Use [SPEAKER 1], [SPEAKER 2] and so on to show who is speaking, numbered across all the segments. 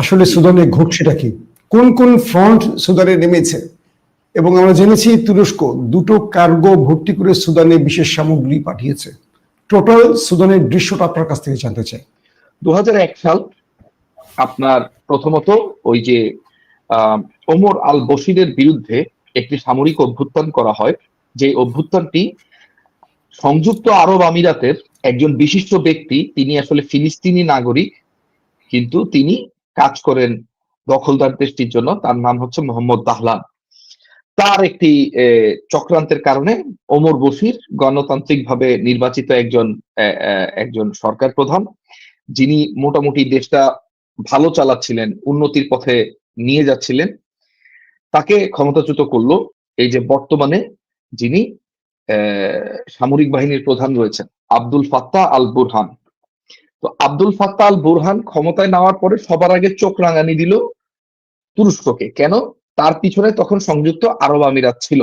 [SPEAKER 1] আসলে সুদানে ঘটছেটা কি? কোন কোন ফ্রন্ট সুদানে নেমেছে? এবং আমরা জেনেছি তুরস্ক দুটো কার্গো ভর্তি করে সুদানে বিশেষ সামগ্রী পাঠিয়েছে। টোটাল সুদানের দৃশ্যটা আপনার কাছ থেকে জানতে চাই।
[SPEAKER 2] দু সাল আপনার প্রথমত ওই যে ওমর আল বশিরের বিরুদ্ধে একটি সামরিক অভ্যুত্থান করা হয়। যে অভ্যুত্থানটি সংযুক্ত আরব আমিরাতের একজন বিশিষ্ট ব্যক্তি, তিনি আসলে ফিলিস্তিনি নাগরিক, কিন্তু তিনি কাজ করেন দখলদার দেশটির জন্য, তার নাম হচ্ছে মোহাম্মদ দাহলান। তার একটি চক্রান্তের কারণে ওমর বশির গণতান্ত্রিকভাবে নির্বাচিত একজন একজন সরকার প্রধান, যিনি মোটামুটি দেশটা ভালো চালাচ্ছিলেন, উন্নতির পথে নিয়ে যাচ্ছিলেন, তাকে ক্ষমতাচ্যুত করল এই যে বর্তমানে যিনি সামরিক বাহিনীর প্রধান রয়েছেন, আব্দুল ফাত্তা আল বুরহান তো আব্দুল ফাত্তাহ আল বুরহান ক্ষমতায় নেওয়ার পরে সবার আগে চোখ রাঙানি দিল তুরস্ককে। কেন? তার পিছনে তখন সংযুক্ত আরব আমিরাত ছিল।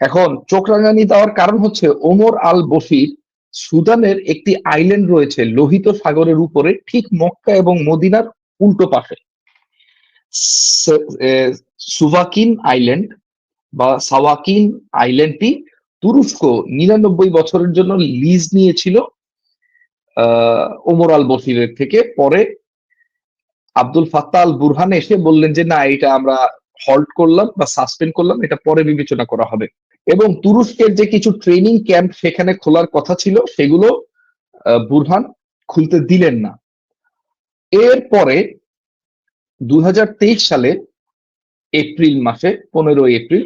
[SPEAKER 2] এখন চোখ রাঙানি দেওয়ার কারণ হচ্ছে ওমর আল বশির সুদানের একটি আইল্যান্ড রয়েছে লোহিত সাগরের উপরে, ঠিক মক্কা এবং মদিনার উল্টো পাশে। সুভাকিন আইল্যান্ড বা সাওয়াকিন আইল্যান্ডটি তুরস্ক নিরানব্বই বছরের জন্য লিজ নিয়েছিল ওমর আল বশিরের থেকে। পরে আব্দুল ফাত্তা আল বুরহান এসে বললেন যে, না, এটা আমরা হল্ট করলাম বা সাসপেন্ড করলাম, এটা পরে বিবেচনা করা হবে। এবং তুরস্কের যে কিছু ট্রেনিং ক্যাম্প সেখানে খোলার কথা ছিল, সেগুলো বুরহান খুলতে দিলেন না। এরপরে দু হাজার তেইশ সালে, এপ্রিল মাসে পনেরো এপ্রিল,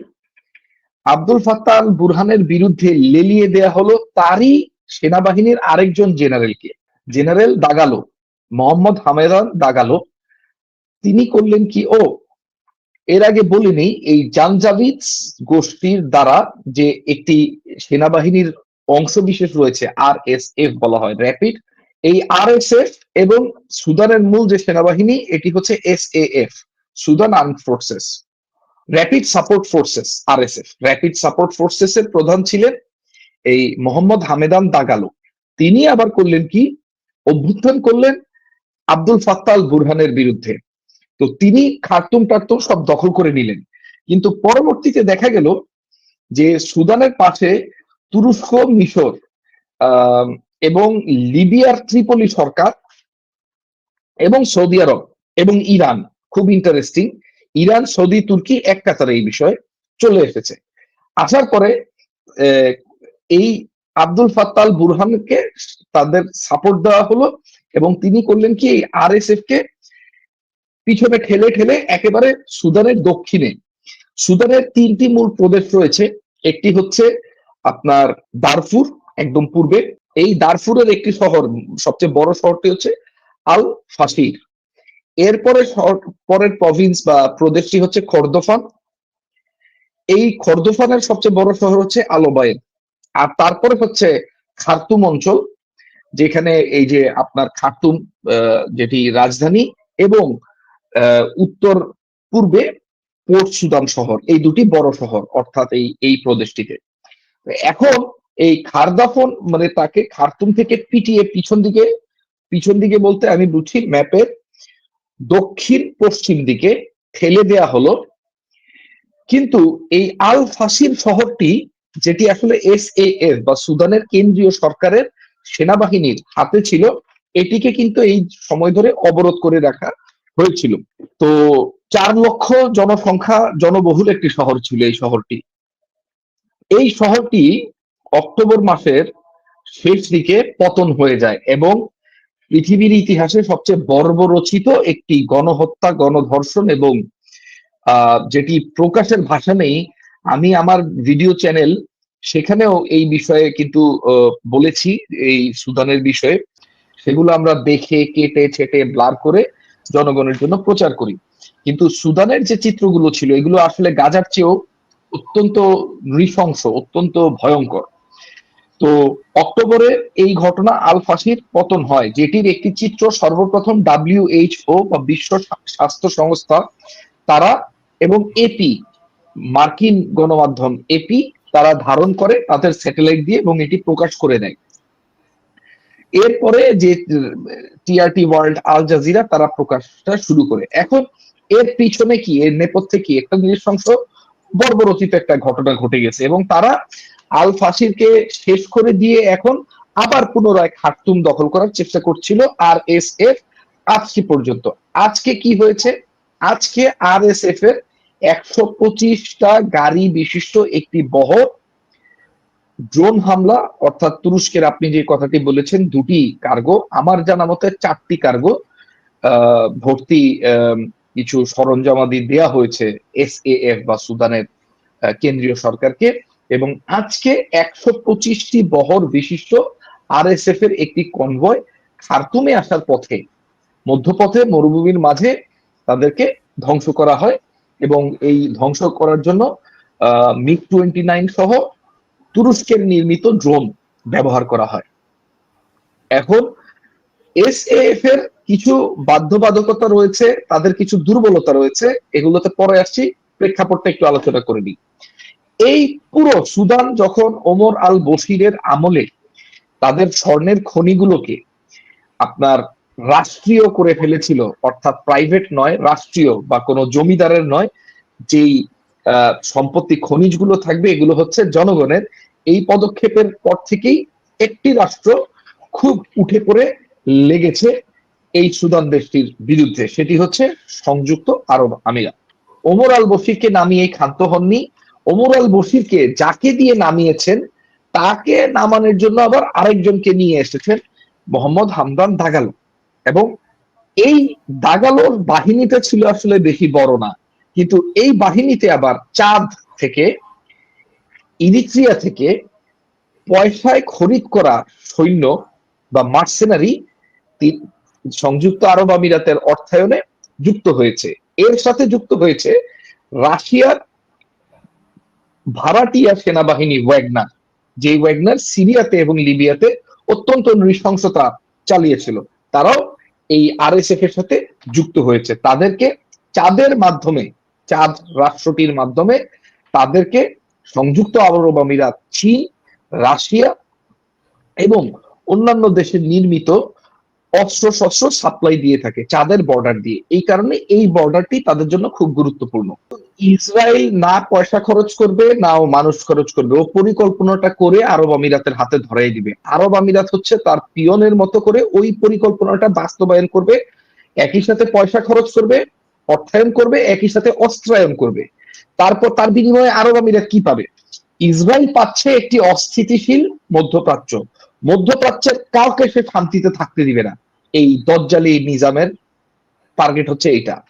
[SPEAKER 2] আব্দুল ফাত্তা আল বুরহানের বিরুদ্ধে লেলিয়ে দেয়া হলো তারই সেনাবাহিনীর আরেকজন জেনারেলকে, general Dagalo, Mohamed Hamdan Dagalo. তিনি করলেন কি? ও, এর আগে বলিনি এই জানজাভিদ গোষ্ঠীর দ্বারা যে একটি সেনাবাহিনীর অংশ বিশেষ রয়েছে আর এস এফ বলা হয়, র্যাপিড, এই আর এস এফ এবং সুদানের মূল যে সেনাবাহিনী, এটি হচ্ছে S A F Sudan arm forces. Rapid support forces R S F rapid support forces এর প্রধান ছিলেন এই মোহাম্মদ হামেদান দাগালো। তিনি আবার করলেন কি? অভ্যুত্থান করলেন আব্দুল ফাত্তা আল বুরহানের বিরুদ্ধে। তো তিনি খার্তুম টার্তুম সব দখল করে নিলেন। কিন্তু পরবর্তীতে দেখা গেল যে সুদানের পাশে তুরস্ক, মিশর এবং লিবিয়ার ত্রিপলি সরকার এবং সৌদি আরব এবং ইরান, খুব ইন্টারেস্টিং ইরান, সৌদি, তুর্কি এক কাতারে এই বিষয়ে চলে এসেছে। আসার পরে এই আব্দুল ফাত্তাল বুরহানকে তাদের সাপোর্ট দেওয়া হলো এবং তিনি করলেন কি, এই আরএসএফ কে পিছনে ঠেলে ঠেলে একেবারে সুদানের দক্ষিণে। সুদানের তিনটি মূল প্রদেশ রয়েছে, একটি হচ্ছে আপনার দারফুর, একদম পূর্বে। এই দারফুরের একটি শহর, সবচেয়ে বড় শহরটি হচ্ছে আল ফাসির এরপরে পরের প্রভিন্স বা প্রদেশটি হচ্ছে খর্দফান। এই খর্দফানের সবচেয়ে বড় শহর হচ্ছে আলোবায়েন আর তারপরে হচ্ছে খার্তুম অঞ্চল, যেখানে এই যে আপনার খার্তুম যেটি রাজধানী এবং উত্তর পূর্বে পোর্ট সুদান শহর, এই দুটি বড় শহর অর্থাৎ এই এই প্রদেশটিতে। এখন এই খারদাফন মানে তাকে খার্তুম থেকে পিটিয়ে পিছন দিকে পিছন দিকে বলতে আমি বুঝি ম্যাপের দক্ষিণ পশ্চিম দিকে ঠেলে দেয়া হলো। কিন্তু এই আল ফাসির শহরটি যেটি আসলে এস এ বা সুদানের কেন্দ্রীয় সরকারের সেনাবাহিনীর হাতে ছিল, এটিকে কিন্তু এই সময় ধরে অবরোধ করে রাখা হয়েছিল। তো চার লক্ষ জনসংখ্যা, জনবহুল একটি শহর ছিল এই শহরটি। এই শহরটি অক্টোবর মাসের শেষ দিকে পতন হয়ে যায় এবং পৃথিবীর ইতিহাসে সবচেয়ে বর্বরচিত একটি গণহত্যা, গণধর্ষণ এবং যেটি প্রকাশের ভাষা নেই আমি আমার ভিডিও চ্যানেল সেখানেও এই বিষয়ে কিন্তু বলেছি, এই সুদানের বিষয়ে। সেগুলো আমরা দেখে, কেটে, ছেটে, ব্লার করে জনগণের জন্য প্রচার করি। কিন্তু সুদানের যে চিত্রগুলো ছিল, এগুলো আসলে গাজার চেয়েও অত্যন্ত নৃশংস, অত্যন্ত ভয়ঙ্কর। তো অক্টোবরে এই ঘটনা আল ফাসির পতন হয়, যেটির একটি চিত্র সর্বপ্রথম ডাব্লিউএইচও বা বিশ্ব স্বাস্থ্য সংস্থা, তারা এবং এপি মার্কিন গণমাধ্যম এপি তারা ধারণ করে তাদের স্যাটেলাইট দিয়ে এবং এটি প্রকাশ করে দেয় এরপরে যে টিআরটি ওয়ার্ল্ড, আল জাজিরা তারা প্রকাশটা শুরু করে। এখন এর পিছনে কি, এর নেপথ্যে কি, একটা নৃশংস বর্বরচিত একটা ঘটনা ঘটে গেছে এবং তারা আল ফাসিরকে শেষ করে দিয়ে এখন আবার পুনরায় খার্তুম দখল করার চেষ্টা করছিল আর এস এফ আজকে পর্যন্ত। আজকে কি হয়েছে? আজকে আর এস এফ এর একশো পঁচিশটা গাড়ি বিশিষ্ট একটি বহর, ড্রোন হামলা, অর্থাৎ তুরস্কের আপনি যে কথাটি বলেছেন, দুটি কার্গো, আমার জানা মতে চারটি কার্গো ভর্তি কিছু সরঞ্জামাদি দেয়া হয়েছে এস এফ বা সুদানের কেন্দ্রীয় সরকারকে। এবং আজকে একশো পঁচিশটি বহর বিশিষ্ট আরএসএফ এর একটি কনভয় খার্তুমে আসার পথে, মধ্যপথে, মরুভূমির মাঝে তাদেরকে ধ্বংস করা হয়। এবং এই ধ্বংস করার জন্য মিগ টোয়েন্টি নাইন সহ তুরস্কের নির্মিত ড্রোন ব্যবহার করা হয়। এখন এসএএফ এর কিছু বাধ্যবাধকতা রয়েছে, তাদের কিছু দুর্বলতা রয়েছে, এগুলোতে পরে আসছি, প্রেক্ষাপটটা একটু আলোচনা করে নিই। এই পুরো সুদান যখন ওমর আল বসিরের আমলে তাদের স্বর্ণের খনিগুলোকে আপনার রাষ্ট্রীয় করে ফেলেছিল, অর্থাৎ প্রাইভেট নয়, রাষ্ট্রীয় বা কোনো জমিদারের নয়, যেই সম্পত্তি খনিজগুলো থাকবে, এগুলো হচ্ছে জনগণের। এই পদক্ষেপের পর থেকেই একটি রাষ্ট্র খুব উঠে পড়ে লেগেছে এই সুদান দেশটির বিরুদ্ধে। সেটি হচ্ছে সংযুক্ত আরব আমিরাত। ওমর আল বশিরকে নামিয়ে ক্ষান্ত হননি। ওমর আল বশিরকে যাকে দিয়ে নামিয়েছেন, তাকে নামানোর জন্য আবার আরেকজনকে নিয়ে এসেছেন মোহাম্মদ হামদান দাগালো। এবং এই দাগালোর বাহিনীটা ছিল আসলে বেশি বড় না। কিন্তু এই বাহিনীতে আবার চাঁদ থেকে, ইরিত্রিয়া থেকে পয়সায় খরিদ করা সৈন্য বা মার্সেনারি সংযুক্ত আরব আমিরাতের অর্থায়নে যুক্ত হয়েছে। এর সাথে যুক্ত হয়েছে রাশিয়ার ভাড়াটিয়া সেনাবাহিনী ওয়াগনার যে ওয়াগনার সিরিয়াতে এবং লিবিয়াতে অত্যন্ত নৃশংসতা চালিয়েছিল। তারাও এই আরএসএফ এর সাথে যুক্ত হয়েছে। তাদেরকে চাঁদের মাধ্যমে, চাঁদ রাষ্ট্রটির মাধ্যমে তাদেরকে সংযুক্ত আরব আমিরাত, চীন, রাশিয়া এবং অন্যান্য দেশে নির্মিত অস্ত্র শস্ত্র সাপ্লাই দিয়ে থাকে, চাঁদের বর্ডার দিয়ে। এই কারণে এই বর্ডারটি তাদের জন্য খুব গুরুত্বপূর্ণ। ইসরায়েল না পয়সা খরচ করবে না ও মানুষ খরচ করবে। ও পরিকল্পনাটা করে আরব আমিরাতের হাতে ধরাই দিবে। আরব আমিরাত হচ্ছে তার পিয়নের মতো করে ওই পরিকল্পনাটা বাস্তবায়ন করবে, একই সাথে পয়সা খরচ করবে, অর্থায়ন করবে, একই সাথে অস্ত্রায়ন করবে। তারপর তার বিনিময়ে আরব আমিরাত কি পাবে? ইসরায়েল পাচ্ছে একটি অস্থিতিশীল মধ্যপ্রাচ্য। মধ্যপ্রাচ্যের কাউকে সে শান্তিতে থাকতে দিবে না। এই দজ্জালি নিজামের টার্গেট হচ্ছে এইটা।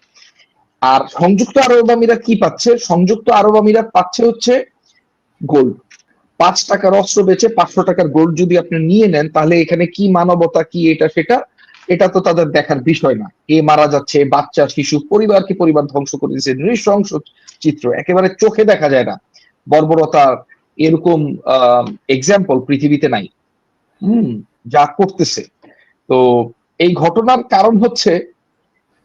[SPEAKER 2] আর সংযুক্ত আরব আমিরাত কি পাচ্ছে? সংযুক্ত আরব আমিরাত পাচ্ছে হচ্ছে গোল্ড পাঁচ টাকার অস্ত্র বেচে পাঁচশো টাকার গোল্ড যদি আপনি নিয়ে নেন, তাহলে এখানে কি মানবতা, কি এটা, সেটা, এটা তো তাদের দেখার বিষয় না। এ মারা যাচ্ছে বাচ্চা, শিশু পরিবারকে পরিবার ধ্বংস করে দিচ্ছে নৃশংস চিত্র, একেবারে চোখে দেখা যায় না। বর্বরতার এরকম এক্সাম্পল পৃথিবীতে নাই। হুম, যা করতেছে। তো এই ঘটনার কারণ হচ্ছে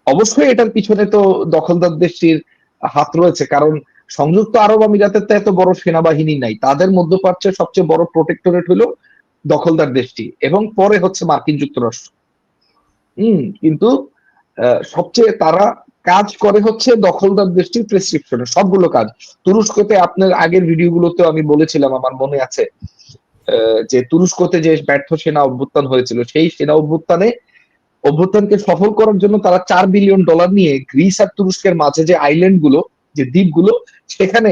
[SPEAKER 2] অবশ্যই এটার পিছনে তো দখলদার দেশটির হাত রয়েছে, কারণ সংযুক্ত আরব আমিরাতের তো এত বড় সেনাবাহিনী নাই। তাদের মধ্যপ্রাচ্যের সবচেয়ে বড় প্রোটেক্টরেট হলো দখলদার দেশটি, এবং পরে হচ্ছে মার্কিন যুক্তরাষ্ট্র। হম, কিন্তু সবচেয়ে তারা কাজ করে হচ্ছে দখলদার দেশটির প্রেসক্রিপশনে সবগুলো কাজ। তুরস্কতে আপনার আগের ভিডিওগুলোতে আমি বলেছিলাম, আমার মনে আছে যে তুরস্কতে যে ব্যর্থ সেনা অভ্যুত্থান হয়েছিল, সেই সেনা অভ্যুত্থানে অভ্যুত্থানকে সফল করার জন্য তারা চার বিলিয়ন ডলার নিয়ে গ্রিস আর তুরস্কের মাঝে যে আইল্যান্ডগুলো, যে দ্বীপগুলো, সেখানে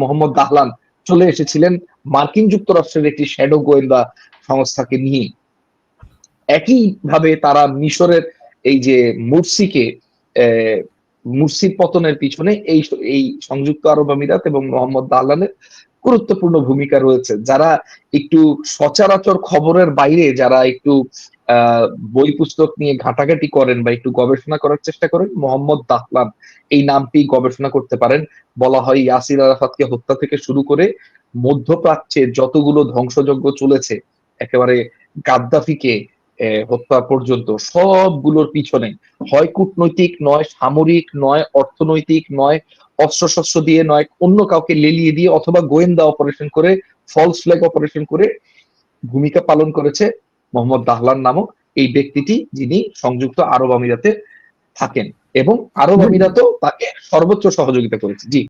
[SPEAKER 2] মোহাম্মদ দাহলান চলে এসেছিলেন মার্কিন যুক্তরাষ্ট্রের একটি শ্যাডো গোয়েন্দা সংস্থাকে নিয়ে। একই ভাবে তারা মিশরের এই যে মুরসিকে মুরসির পতনের পিছনে এই এই সংযুক্ত আরব আমিরাত এবং মোহাম্মদ দাহলানের গুরুত্বপূর্ণ ভূমিকা রয়েছে। যারা একটু সচরাচর খবরের বাইরে, যারা একটু বই পুস্তক নিয়ে ঘাটাঘাটি করেন বা একটু গবেষণা করার চেষ্টা করেন, মোহাম্মদ দাহলান এই নামটি গবেষণা করতে পারেন। বলা হয় ইয়াসির আরাফাতকে হত্যা থেকে শুরু করে মধ্যপ্রাচ্যে যতগুলো ধ্বংসযজ্ঞ চলেছে, একেবারে গাদ্দাফিকে হত্যা পর্যন্ত সবগুলোর পিছনে। হয় কূটনৈতিক, নয় সামরিক, নয় অর্থনৈতিক, নয় অস্ত্রশস্ত্র দিয়ে, নয় অন্য কাউকে লেলিয়ে দিয়ে অথবা গোয়েন্দা অপারেশন করে ফলস ফ্ল্যাগ অপারেশন করে ভূমিকা পালন করেছে। মোহাম্মদ দাহলান নামক এই ব্যক্তিটি যিনি সংযুক্ত আরব আমিরাতে থাকেন এবং আরব আমিরাতও তাকে সর্বোচ্চ সহযোগিতা করেছে। জি।